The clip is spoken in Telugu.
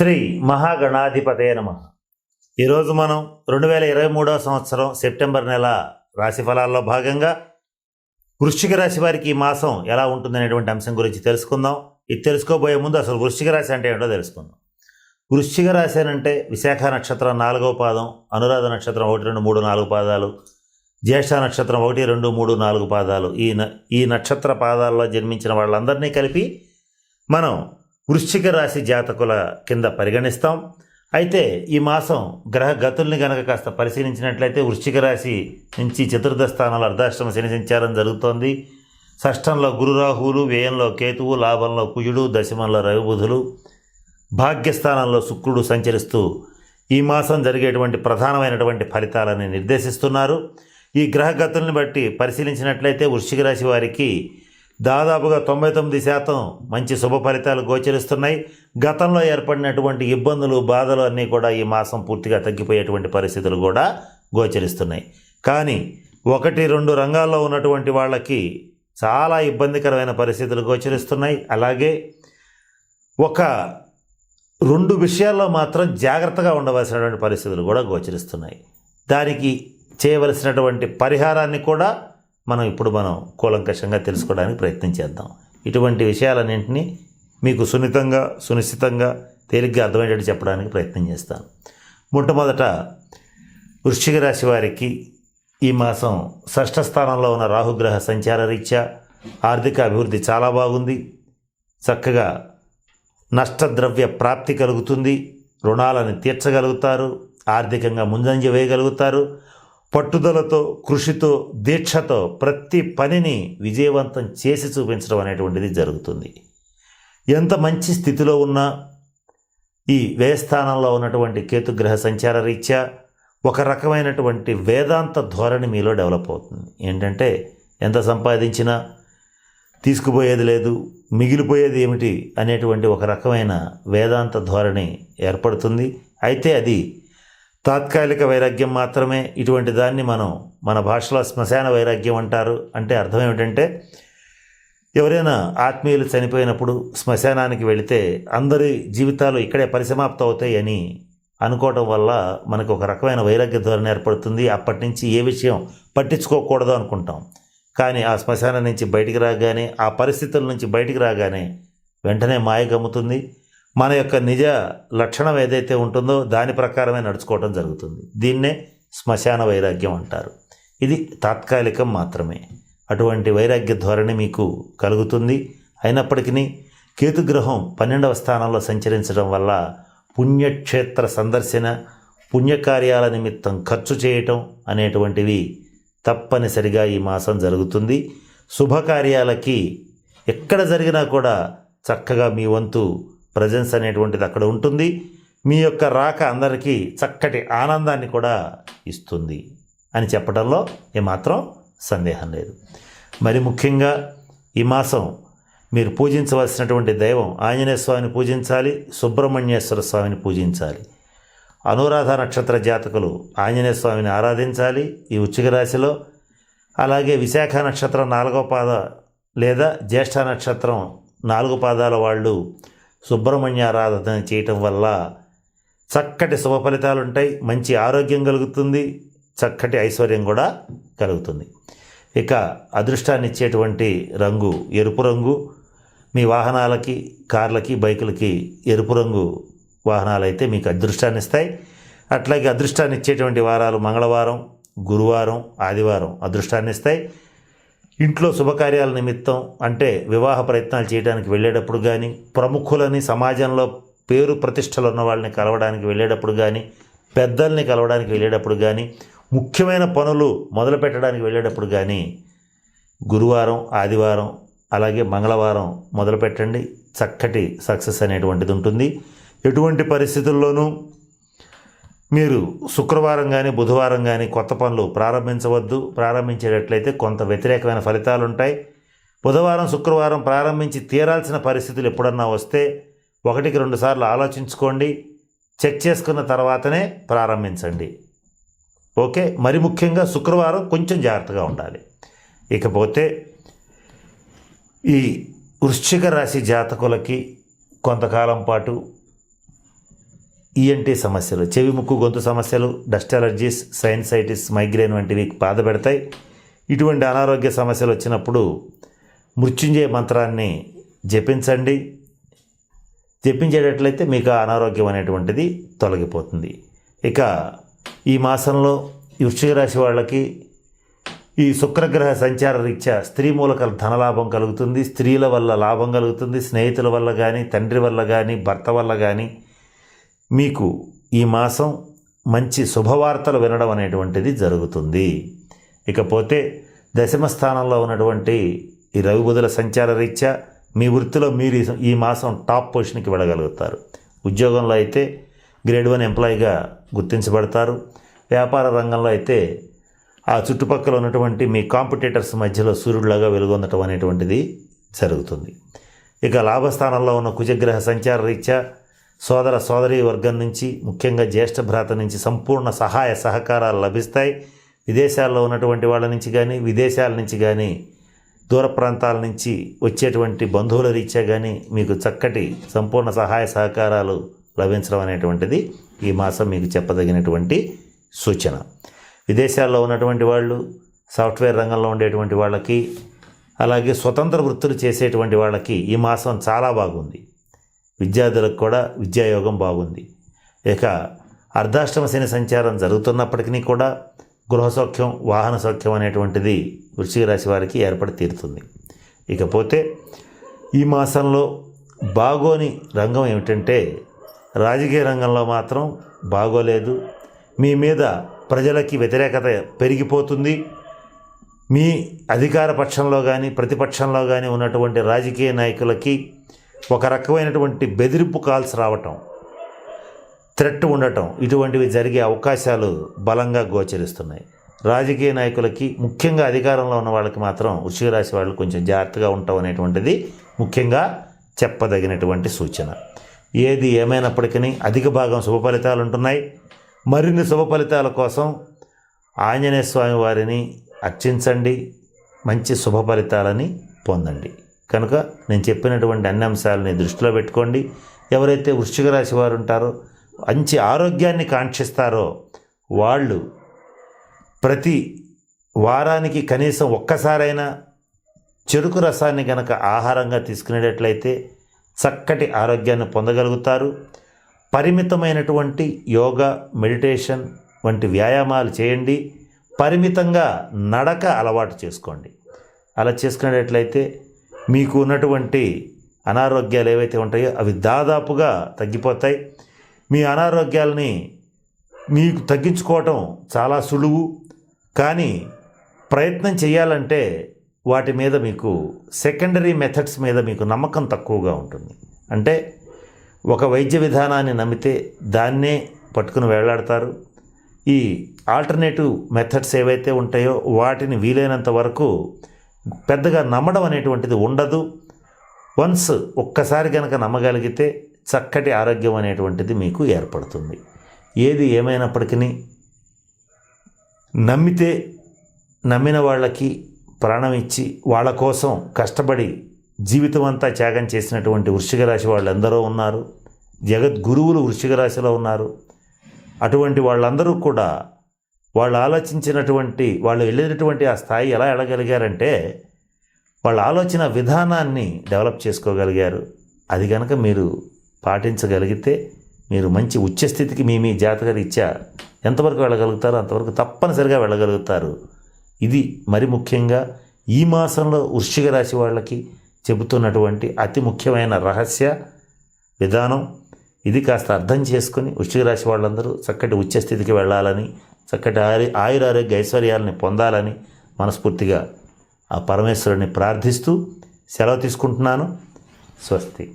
శ్రీ మహాగణాధిపతే నమ. ఈరోజు మనం రెండు వేల ఇరవై మూడవ సంవత్సరం సెప్టెంబర్ నెల రాశి ఫలాల్లో భాగంగా వృశ్చిక రాశి వారికి ఈ మాసం ఎలా ఉంటుందనేటువంటి అంశం గురించి తెలుసుకుందాం. ఇది తెలుసుకోబోయే ముందు అసలు వృశ్చిక రాశి అంటే ఏంటో తెలుసుకుందాం. వృశ్చిక రాశి అని అంటే విశాఖ నక్షత్రం నాలుగవ పాదం అనురాధ నక్షత్రం ఒకటి రెండు మూడు నాలుగు పాదాలు జ్యేష్ఠ నక్షత్రం ఒకటి రెండు మూడు నాలుగు పాదాలు. ఈ ఈ నక్షత్ర పాదాల్లో జన్మించిన వాళ్ళందరినీ కలిపి మనం వృశ్చిక రాశి జాతకుల కింద పరిగణిస్తాం. అయితే ఈ మాసం గ్రహ గతుల్ని గనక కాస్త పరిశీలించినట్లయితే వృశ్చిక రాశి నుంచి చతుర్థ స్థానాలు అర్ధాష్టమ శని సంచారం జరుగుతోంది. షష్టంలో గురురాహువులు వ్యయంలో కేతువు లాభంలో కుజుడు దశమంలో రవిబుధులు భాగ్యస్థానంలో శుక్రుడు సంచరిస్తూ ఈ మాసం జరిగేటువంటి ప్రధానమైనటువంటి ఫలితాలని నిర్దేశిస్తున్నారు. ఈ గ్రహగతుల్ని బట్టి పరిశీలించినట్లయితే వృశ్చిక రాశి వారికి దాదాపుగా తొంభై తొమ్మిది శాతం మంచి శుభ ఫలితాలు గోచరిస్తున్నాయి. గతంలో ఏర్పడినటువంటి ఇబ్బందులు బాధలు అన్నీ కూడా ఈ మాసం పూర్తిగా తగ్గిపోయేటువంటి పరిస్థితులు కూడా గోచరిస్తున్నాయి. కానీ ఒకటి రెండు రంగాల్లో ఉన్నటువంటి వాళ్ళకి చాలా ఇబ్బందికరమైన పరిస్థితులు గోచరిస్తున్నాయి. అలాగే ఒక రెండు విషయాల్లో మాత్రం జాగ్రత్తగా ఉండవలసినటువంటి పరిస్థితులు కూడా గోచరిస్తున్నాయి. దానికి చేయవలసినటువంటి పరిహారాన్ని కూడా మనం ఇప్పుడు మనం కూలంకషంగా తెలుసుకోవడానికి ప్రయత్నం చేద్దాం. ఇటువంటి విషయాలన్నింటినీ మీకు సున్నితంగా సునిశ్చితంగా తేలిగ్గా అర్థమయ్యేటట్టు చెప్పడానికి ప్రయత్నం చేస్తాను. మొట్టమొదట వృశ్చిక రాశి వారికి ఈ మాసం షష్ఠ స్థానంలో ఉన్న రాహుగ్రహ సంచార రీత్యా ఆర్థిక అభివృద్ధి చాలా బాగుంది. చక్కగా నష్టద్రవ్య ప్రాప్తి కలుగుతుంది. రుణాలను తీర్చగలుగుతారు. ఆర్థికంగా ముందంజ వేయగలుగుతారు. పట్టుదలతో కృషితో దీక్షతో ప్రతి పనిని విజయవంతం చేసి చూపించడం అనేటువంటిది జరుగుతుంది. ఎంత మంచి స్థితిలో ఉన్నా ఈ వ్యయస్థానంలో ఉన్నటువంటి కేతుగ్రహ సంచార రీత్యా ఒక రకమైనటువంటి వేదాంత ధోరణి మీలో డెవలప్ అవుతుంది. ఏంటంటే ఎంత సంపాదించినా తీసుకుపోయేది లేదు మిగిలిపోయేది ఏమిటి అనేటువంటి ఒక రకమైన వేదాంత ధోరణి ఏర్పడుతుంది. అయితే అది తాత్కాలిక వైరాగ్యం మాత్రమే ఇటువంటి దాన్ని మనం మన భాషలో శ్మశాన వైరాగ్యం అంటారు. అంటే అర్థం ఏమిటంటే ఎవరైనా ఆత్మీయులు చనిపోయినప్పుడు శ్మశానానికి వెళితే అందరి జీవితాలు ఇక్కడే పరిసమాప్తం అవుతాయి అని అనుకోవటం వల్ల మనకు ఒక రకమైన వైరాగ్య ధోరణి ఏర్పడుతుంది. అప్పటి నుంచి ఏ విషయం పట్టించుకోకూడదు అనుకుంటాం. కానీ ఆ శ్మశానం నుంచి బయటికి రాగానే ఆ పరిస్థితుల నుంచి బయటికి రాగానే వెంటనే మాయ గమ్ముతుంది. మన యొక్క నిజ లక్షణం ఏదైతే ఉంటుందో దాని ప్రకారమే నడుచుకోవటం జరుగుతుంది. దీన్నే శ్మశాన వైరాగ్యం అంటారు. ఇది తాత్కాలికం మాత్రమే. అటువంటి వైరాగ్య ధోరణి మీకు కలుగుతుంది. అయినప్పటికీ కేతుగ్రహం పన్నెండవ స్థానంలో సంచరించడం వల్ల పుణ్యక్షేత్ర సందర్శన పుణ్యకార్యాల నిమిత్తం ఖర్చు చేయటం అనేటువంటివి తప్పనిసరిగా ఈ మాసం జరుగుతుంది. శుభకార్యాలకి ఎక్కడ జరిగినా కూడా చక్కగా మీ వంతు ప్రజెన్స్ అనేటువంటిది అక్కడ ఉంటుంది. మీ యొక్క రాక అందరికీ చక్కటి ఆనందాన్ని కూడా ఇస్తుంది అని చెప్పడంలో ఏమాత్రం సందేహం లేదు. మరి ముఖ్యంగా ఈ మాసం మీరు పూజించవలసినటువంటి దైవం ఆంజనేయ స్వామిని పూజించాలి సుబ్రహ్మణ్యేశ్వర స్వామిని పూజించాలి. అనురాధ నక్షత్ర జాతకులు ఆంజనేయ స్వామిని ఆరాధించాలి ఈ ఉచ్చిక రాశిలో. అలాగే విశాఖ నక్షత్రం నాలుగో పాద లేదా జ్యేష్ఠ నక్షత్రం నాలుగు పాదాల వాళ్ళు సుబ్రహ్మణ్యారాధన చేయటం వల్ల చక్కటి శుభ ఫలితాలు ఉంటాయి మంచి ఆరోగ్యం కలుగుతుంది చక్కటి ఐశ్వర్యం కూడా కలుగుతుంది. ఇక అదృష్టాన్ని ఇచ్చేటువంటి రంగు ఎరుపు రంగు. మీ వాహనాలకి కార్లకి బైకులకి ఎరుపు రంగు వాహనాలు అయితే మీకు అదృష్టాన్ని ఇస్తాయి. అట్లాగే అదృష్టాన్ని ఇచ్చేటువంటి వారాలు మంగళవారం గురువారం ఆదివారం అదృష్టాన్ని ఇస్తాయి. ఇంట్లో శుభకార్యాల నిమిత్తం అంటే వివాహ ప్రయత్నాలు చేయడానికి వెళ్ళేటప్పుడు కానీ ప్రముఖులని సమాజంలో పేరు ప్రతిష్టలు ఉన్న వాళ్ళని కలవడానికి వెళ్ళేటప్పుడు కానీ పెద్దల్ని కలవడానికి వెళ్ళేటప్పుడు కానీ ముఖ్యమైన పనులు మొదలు పెట్టడానికి వెళ్ళేటప్పుడు కానీ గురువారం ఆదివారం అలాగే మంగళవారం మొదలు పెట్టండి. చక్కటి సక్సెస్ అనేటువంటిది ఉంటుంది. ఎటువంటి పరిస్థితుల్లోనూ మీరు శుక్రవారం కానీ బుధవారం కానీ కొత్త పనులు ప్రారంభించవద్దు. ప్రారంభించేటట్లయితే కొంత వ్యతిరేకమైన ఫలితాలు ఉంటాయి బుధవారం శుక్రవారం ప్రారంభించి తీరాల్సిన పరిస్థితులు ఎప్పుడన్నా వస్తే ఒకటికి రెండుసార్లు ఆలోచించుకోండి. చెక్ చేసుకున్న తర్వాతనే ప్రారంభించండి. ఓకే? మరి ముఖ్యంగా శుక్రవారం కొంచెం జాగ్రత్తగా ఉండాలి. ఇకపోతే ఈ వృశ్చిక రాశి జాతకులకి కొంతకాలం పాటు ఈఎన్టీ సమస్యలు చెవి ముక్కు గొంతు సమస్యలు డస్ట్ అలర్జీస్ సైన్సైటిస్ మైగ్రేన్ వంటివి బాధపెడతాయి. ఇటువంటి అనారోగ్య సమస్యలు వచ్చినప్పుడు మృత్యుంజయ మంత్రాన్ని జపించండి. జపించేటట్లయితే మీకు అనారోగ్యం అనేటువంటిది తొలగిపోతుంది. ఇక ఈ మాసంలో వృశ్చిక రాశి వాళ్ళకి ఈ శుక్రగ్రహ సంచార రీత్యా స్త్రీ మూలక ధనలాభం కలుగుతుంది. స్త్రీల వల్ల లాభం కలుగుతుంది. స్నేహితుల వల్ల కానీ తండ్రి వల్ల కానీ భర్త వల్ల కానీ మీకు ఈ మాసం మంచి శుభవార్తలు వినడం అనేటువంటిది జరుగుతుంది. ఇకపోతే దశమ స్థానంలో ఉన్నటువంటి ఈ రవిబుధుల సంచార రీత్యా మీ వృత్తిలో మీరు ఈ- ఈ మాసం టాప్ పొజిషన్కి వెళ్ళగలుగుతారు. ఉద్యోగంలో అయితే గ్రేడ్ వన్ ఎంప్లాయీగా గుర్తించబడతారు. వ్యాపార రంగంలో అయితే ఆ చుట్టుపక్కల ఉన్నటువంటి మీ కాంపిటేటర్స్ మధ్యలో సూర్యుడిలాగా వెలుగొందటం అనేటువంటిది జరుగుతుంది. ఇక లాభస్థానంలో ఉన్న కుజగ్రహ సంచార రీత్యా సోదర సోదరి వర్గం నుంచి ముఖ్యంగా జ్యేష్ఠ భ్రాత నుంచి సంపూర్ణ సహాయ సహకారాలు లభిస్తాయి. విదేశాల్లో ఉన్నటువంటి వాళ్ళ నుంచి కానీ విదేశాల నుంచి కానీ దూర ప్రాంతాల నుంచి వచ్చేటువంటి బంధువుల రీత్యా కానీ మీకు చక్కటి సంపూర్ణ సహాయ సహకారాలు లభించడం అనేటువంటిది ఈ మాసం మీకు చెప్పదగినటువంటి సూచన. విదేశాల్లో ఉన్నటువంటి వాళ్ళు సాఫ్ట్వేర్ రంగంలో ఉండేటువంటి వాళ్ళకి అలాగే స్వతంత్ర వృత్తులు చేసేటువంటి వాళ్ళకి ఈ మాసం చాలా బాగుంది. విద్యార్థులకు కూడా విద్యాయోగం బాగుంది. ఇక అర్ధాష్టమ శని సంచారం జరుగుతున్నప్పటికీ కూడా గృహ సౌఖ్యం వాహన సౌఖ్యం అనేటువంటిది వృశ్చిక రాశి వారికి ఏర్పడి తీరుతుంది. ఇకపోతే ఈ మాసంలో బాగోని రంగం ఏమిటంటే రాజకీయ రంగంలో మాత్రం బాగోలేదు. మీ మీద ప్రజలకి వ్యతిరేకత పెరిగిపోతుంది. మీ అధికార పక్షంలో కానీ ప్రతిపక్షంలో కానీ ఉన్నటువంటి రాజకీయ నాయకులకి ఒక రకమైనటువంటి బెదిరింపు కాల్స్ రావటం థ్రెట్ ఉండటం ఇటువంటివి జరిగే అవకాశాలు బలంగా గోచరిస్తున్నాయి. రాజకీయ నాయకులకి ముఖ్యంగా అధికారంలో ఉన్న వాళ్ళకి మాత్రం వృషిక రాశి వాళ్ళు కొంచెం జాగ్రత్తగా ఉంటాం అనేటువంటిది ముఖ్యంగా చెప్పదగినటువంటి సూచన. ఏది ఏమైనప్పటికీ అధిక భాగం శుభ ఫలితాలు ఉంటున్నాయి. మరిన్ని శుభ ఫలితాల కోసం ఆంజనేయ స్వామి వారిని అర్చించండి. మంచి శుభ ఫలితాలని పొందండి. కనుక నేను చెప్పినటువంటి అన్ని అంశాలని దృష్టిలో పెట్టుకోండి. ఎవరైతే వృశ్చిక రాశి వారు ఉంటారో మంచి ఆరోగ్యాన్ని కాంక్షిస్తారో వాళ్ళు ప్రతి వారానికి కనీసం ఒక్కసారైనా చెరుకు రసాన్ని గనక ఆహారంగా తీసుకునేటట్లయితే చక్కటి ఆరోగ్యాన్ని పొందగలుగుతారు. పరిమితమైనటువంటి యోగా మెడిటేషన్ వంటి వ్యాయామాలు చేయండి. పరిమితంగా నడక అలవాటు చేసుకోండి. అలా చేసుకునేటట్లయితే మీకు ఉన్నటువంటి అనారోగ్యాలు ఏవైతే ఉంటాయో అవి దాదాపుగా తగ్గిపోతాయి. మీ అనారోగ్యాలని మీకు తగ్గించుకోవటం చాలా సులువు. కానీ ప్రయత్నం చేయాలంటే వాటి మీద మీకు సెకండరీ మెథడ్స్ మీద మీకు నమ్మకం తక్కువగా ఉంటుంది. అంటే ఒక వైద్య విధానాన్ని నమ్మితే దాన్నే పట్టుకుని వేలాడతారు ఈ ఆల్టర్నేటివ్ మెథడ్స్ ఏవైతే ఉంటాయో వాటిని వీలైనంత వరకు పెద్దగా నమ్మడం అనేటువంటిది ఉండదు. వన్స్ ఒక్కసారి కనుక నమ్మగలిగితే చక్కటి ఆరోగ్యం అనేటువంటిది మీకు ఏర్పడుతుంది. ఏది ఏమైనప్పటికీ నమ్మితే నమ్మిన వాళ్ళకి ప్రాణం ఇచ్చి వాళ్ళ కోసం కష్టపడి జీవితం అంతా త్యాగం చేసినటువంటి వృశ్చిక రాశి వాళ్ళందరూ ఉన్నారు. జగద్గురువులు వృశ్చిక రాశిలో ఉన్నారు. అటువంటి వాళ్ళందరూ కూడా వాళ్ళు ఆలోచించినటువంటి వాళ్ళు వెళ్ళినటువంటి ఆ స్థాయి ఎలా వెళ్ళగలిగారంటే వాళ్ళ ఆలోచన విధానాన్ని డెవలప్ చేసుకోగలిగారు. అది కనుక మీరు పాటించగలిగితే మీరు మంచి ఉచ్చస్థితికి మీ మీ జాతక రీత్యా ఎంతవరకు వెళ్ళగలుగుతారో అంతవరకు తప్పనిసరిగా వెళ్ళగలుగుతారు. ఇది మరి ముఖ్యంగా ఈ మాసంలో వృశ్చిక రాశి వాళ్ళకి చెబుతున్నటువంటి అతి ముఖ్యమైన రహస్య విధానం. ఇది కాస్త అర్థం చేసుకుని వృశ్చిక రాశి వాళ్ళందరూ చక్కటి ఉచ్చస్థితికి వెళ్ళాలని చక్కటి ఆయుర ఆయురారోగ్య ఐశ్వర్యాలని పొందాలని మనస్ఫూర్తిగా ఆ పరమేశ్వరుని ప్రార్థిస్తూ సెలవు తీసుకుంటున్నాను. స్వస్తి.